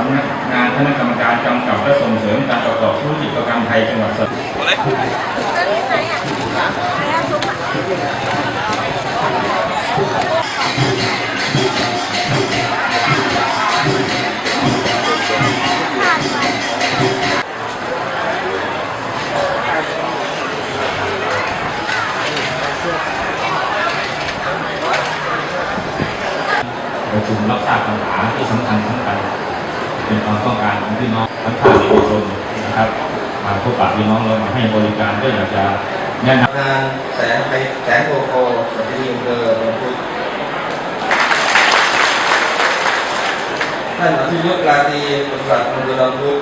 สำนักงานคณะกรรมการกำกับและส่งเสริมการประกอบธุรกิจประกันภัยจังหวัดสระประชุมรับทราบปัญหาที่สำคัญสำคัญ เป็นความต้องการของพี่น้องทั้งภาคเอกชนนะครับมาพบปะพี่น้องเรามาให้บริการก็อยากจะแนะนำงานแสงไปแสงโอโคสวัสดีอำเภอลำพูนท่านอธิยุทธราตรีประสาทอำเภอลำพูน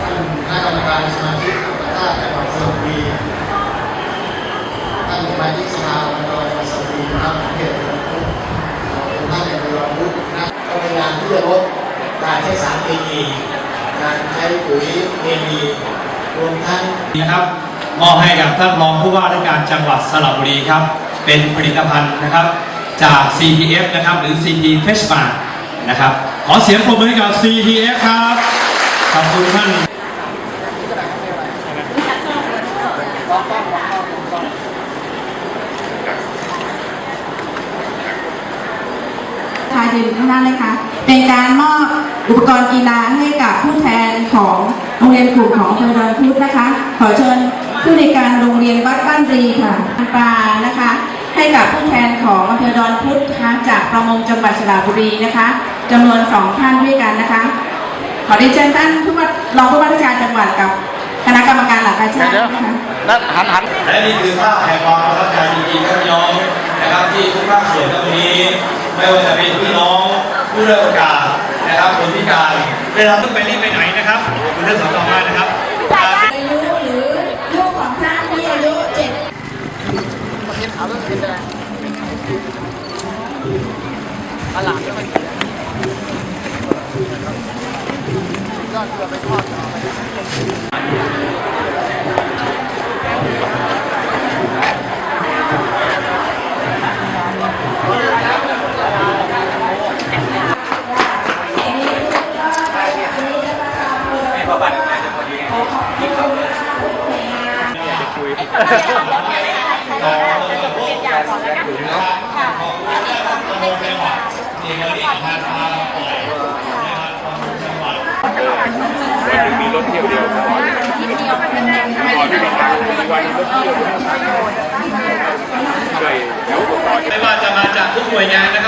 ท่านคณะกรรมการสมาชิกอบตจังหวัดสระบุรีท่านสมาชิกสภาอบตจังหวัดสระบุรีนะครับเขตบางพุท่านในบางพุนะก็พยายามที่จะลดการใช้สารเคมีการใช้ปุ๋ยเคมีรวมทั้งนะครับมอบให้กับท่านรองผู้ว่าราชการจังหวัดสระบุรีครับ เป็นผลิตภัณฑ์นะครับ จาก CTF นะครับ หรือ CT f e s h m a นะครับ ขอเสียงปรบมือให้กับ CTF ครับขอบคุณท่านชายยืนข้างหน้าเลยค่ะ เป็นการมอบ อุปกรณ์กีฬาให้กับผู้แทนของโรงเรียนกลุ่มของอำเภอดอนพุธนะคะ ขอเชิญผู้ในการโรงเรียนวัดบ้านรีค่ะปลานะคะ ให้กับผู้แทนของอำเภอดอนพุธนะคะจากประมงจังหวัดสระบุรีนะคะจำนวนสองท่านด้วยกันนะคะ ขอได้เชิญท่านผู้ว่ารองผู้ว่าราชการจังหวัดกับคณะกรรมการหลักปรชาตินะคะหันหันและนี่คือภาพแห่งความประทับใจจริงๆครัน้องนะครับที่ทุกภาคส่วนในวันนี้ ไม่ว่าจะเป็นพี่น้องผู้เลือกโอกาส นะครับคนพิการเวลาต้องไปรีบไปไหนนะครับคุณเลือกสองต่อมานะครับอายุหรือลูกของท่านที่อายุเจ็ดไม่ว่าจะมาจากทุ กหน่วยงานนะครับวันนี้ขอให้ท่านได้เข้าไปชมไปแวะไป